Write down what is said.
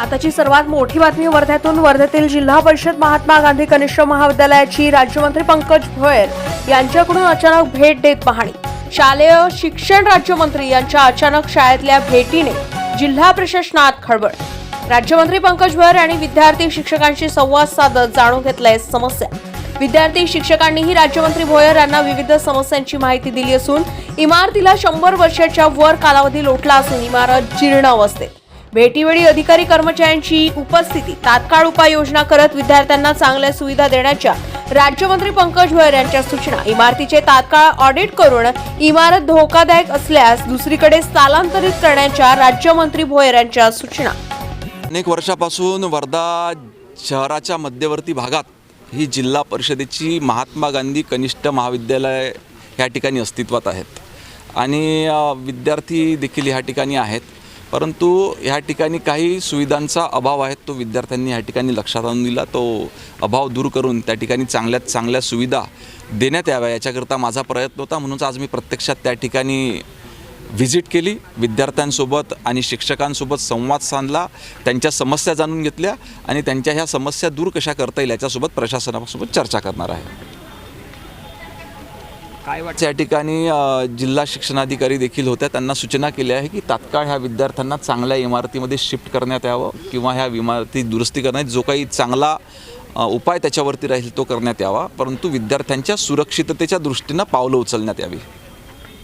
आताची सर्वात मोठी बातमी वर्ध्यातून वर्ध्यातील जिल्हा परिषद महात्मा गांधी कनिष्ठ महाविद्यालयाची राज्यमंत्री पंकज भोयर यांच्याकडून अचानक भेट देत पाहणी. शालेय शिक्षण राज्यमंत्री यांच्या अचानक शाळेतल्या भेटीने जिल्हा प्रशासनात खळबळ. राज्यमंत्री पंकज भोयर यांनी विद्यार्थी शिक्षकांशी संवाद साधत जाणून घेतलाय समस्या. विद्यार्थी शिक्षकांनीही राज्यमंत्री भोयर यांना विविध समस्यांची माहिती दिली असून इमारतीला शंभर वर्षाच्या वर कालावधी लोटला असून इमारत जीर्ण अवस्थेत. भेटीवेळी अधिकारी कर्मचाऱ्यांची उपस्थिती तात्काळ उपाययोजना करत विद्यार्थ्यांना चांगल्या सुविधा देण्याच्या राज्यमंत्री पंकज भोयर यांच्या सूचना इमारतीचे तात्काळ ऑडिट करून इमारत धोकादायक असल्यास दुसरीकडे स्थलांतरित करण्याच्या राज्यमंत्री भोयर यांच्या सूचना. अनेक वर्षापासून वर्धा शहराच्या मध्यवर्ती भागात ही जिल्हा परिषदेची महात्मा गांधी कनिष्ठ महाविद्यालय ह्या ठिकाणी अस्तित्वात आहेत. आणि विद्यार्थी देखील ह्या ठिकाणी आहेत. परंतु ह्या ठिकाणी काही सुविधांचा अभाव आहे. तो विद्यार्थ्यांनी ह्या ठिकाणी लक्षात आणून दिला. तो अभाव दूर करून त्या ठिकाणी चांगल्यात चांगल्या सुविधा देण्यात याव्या याच्याकरता माझा प्रयत्न होता. म्हणूनच आज मी प्रत्यक्षात त्या ठिकाणी व्हिजिट केली. विद्यार्थ्यांसोबत आणि शिक्षकांसोबत संवाद साधला. त्यांच्या समस्या जाणून घेतल्या आणि त्यांच्या ह्या समस्या दूर कशा करता येईल याच्यासोबत प्रशासनासोबत चर्चा करणार आहे. काय वाटतं? या ठिकाणी जिल्हा शिक्षणाधिकारी देखील होत्या. त्यांना सूचना केल्या आहे की तात्काळ ह्या विद्यार्थ्यांना चांगल्या इमारतीमध्ये शिफ्ट करण्यात यावं किंवा ह्या इमारती दुरुस्ती करण्यात जो काही चांगला उपाय त्याच्यावरती राहील तो करण्यात यावा. परंतु विद्यार्थ्यांच्या सुरक्षिततेच्या दृष्टीनं पावलं उचलण्यात यावी.